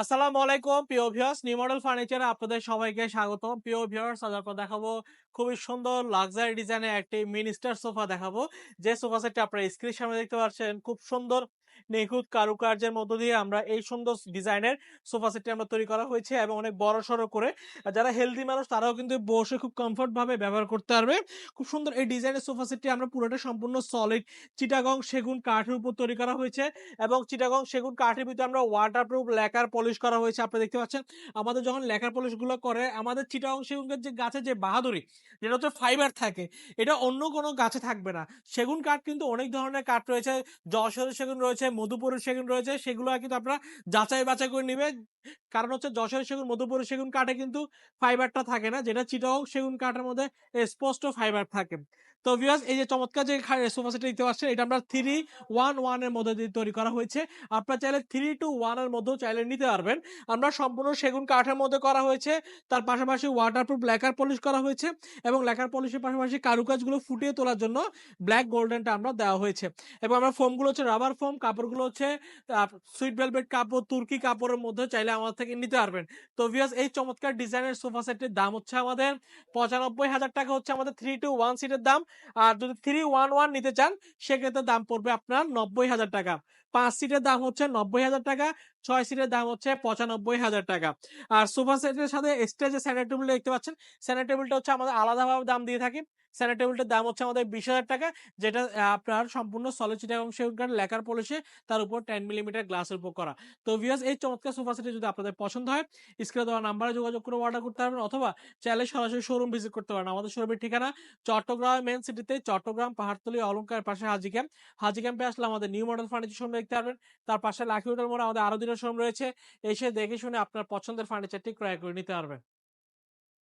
আসসালামু আলাইকুম প্রিয় ভিউয়ার্স নিউ মডেল ফার্নিচারে আপনাদের সবাইকে স্বাগতম। প্রিয় ভিউয়ার্স আজ আপনার দেখাবো। খুবই সুন্দর লাক্সারি ডিজাইনের একটি মিনিস্টার সোফা দেখাবো। যে সোফা সেটটি আপনারা স্ক্রিনের সামনে দেখতে পাচ্ছেন, খুব সুন্দর নিখুঁত কারুকার্যের মধ্য দিয়ে আমরা এই সুন্দর ডিজাইনের সোফা সেটটি আমরা তৈরি করা হয়েছে এবং অনেক বড় সড়ো করে। যারা হেলদি মানুষ, তারাও কিন্তু বসে খুব কমফোর্ট ভাবে ব্যবহার করতে পারবে। খুব সুন্দর এই ডিজাইনের সোফা সেটটি আমরা পুরোটা সম্পূর্ণ সলিড চিটাগং সেগুন কাঠের উপর তৈরি করা হয়েছে এবং চিটাগং সেগুন কাঠের ভিতরে আমরা ওয়াটারপ্রুফ লেকার পলিশ করা হয়েছে। আপনি দেখতে পাচ্ছেন, আমাদের যখন লেকার পলিশগুলো করে, আমাদের চিটাগং সেগুনের যে গাছে যে বাহাদুরি, যেটা হচ্ছে ফাইবার থাকে, এটা অন্য কোনো গাছে থাকবে না। সেগুন কাঠ কিন্তু অনেক ধরনের কাঠ রয়েছে, যশোরের সেগুন রয়েছে মধুপুরের সেগুন রয়েছে, সেগুলো কিন্তু আপনারা যাচাই বাছাই করে নিবে কারণ হচ্ছে যশোরের সেগুন মধুপুরের সেগুন কাঠে কিন্তু ফাইবারটা থাকে না, যেটা চিটাগং সেগুন কাঠের মধ্যে স্পষ্ট ফাইবার থাকে। তো ভিউয়ার্স এই যে চমৎকার যে সোফা সেটটা দিতে পারছেন এটা আমরা থ্রি ওয়ান ওয়ানের মধ্যে দিয়ে তৈরি করা হয়েছে। আপনারা চাইলে থ্রি টু ওয়ানের মধ্যেও চাইলে নিতে পারবেন। আমরা সম্পূর্ণ সেগুন কাঠের মধ্যে করা হয়েছে। তার পাশাপাশি ওয়াটারপ্রুফ লেকার পলিশ করা হয়েছে এবং লেকার পলিশের পাশাপাশি কারুকাজগুলো ফুটিয়ে তোলার জন্য ব্ল্যাক গোল্ডেনটা আমরা দেওয়া হয়েছে। এবং আমরা ফোমগুলো হচ্ছে রাবার ফোম কাপড়গুলো হচ্ছে সুইট ভেলভেট কাপড়, তুর্কি কাপড়ের মধ্যে চাইলে আমাদের থেকে নিতে পারবেন। তো ভিউয়ার্স এই চমৎকার ডিজাইনের সোফা সেটের দাম হচ্ছে আমাদের পঁচানব্বই হাজার টাকা, হচ্ছে আমাদের থ্রি টু ওয়ান সিটের দাম। আর যদি থ্রি ওয়ান ওয়ান নিতে চান, সেক্ষেত্রে দাম পড়বে আপনার নব্বই হাজার টাকা। পাঁচ সিটের দাম হচ্ছে নব্বই হাজার টাকা। ছয় সিটের দাম হচ্ছে পঁচানব্বই হাজার টাকা। আর সোফা সেটের সাথে এক্সট্রা যে টেবিল দেখতে পাচ্ছেন স্যানিটারি টেবিলটা হচ্ছে আমাদের আলাদাভাবে দাম দিয়ে থাকি স্যানিটারি টেবিলটার দাম হচ্ছে আমাদের বিশ হাজার টাকা, যেটা আপনার সম্পূর্ণ সলিড চিটা এবং সেগুন লেখার পলিশে তার উপর টেন মিলিমিটার গ্লাসের উপর করা। তো ভিউয়ার্স এই চমৎকার সোফা সেটটি যদি আপনাদের পছন্দ হয় স্ক্রিনে দেওয়া নাম্বারে যোগাযোগ করে অর্ডার করতে পারবেন অথবা চাইলে সরাসরি শোরুম ভিজিট করতে পারেন। আমাদের শোরুমের ঠিকানা চট্টগ্রাম মেন সিটিতে চট্টগ্রাম পাহাড়তলি অলঙ্কার পাশে হাজি ক্যাম্প হাজি ক্যাম্পে আসলে আমাদের নিউ মডেল ফার্নিচার শোরুম দেখতে পারবেন। তার পাশে লাখি হোটেল মোড়ে আমাদের আরও দুটো শোরুম রয়েছে এসে দেখে শুনে আপনার পছন্দের ফার্নিচারটি ক্রয় করে নিতে পারবেন।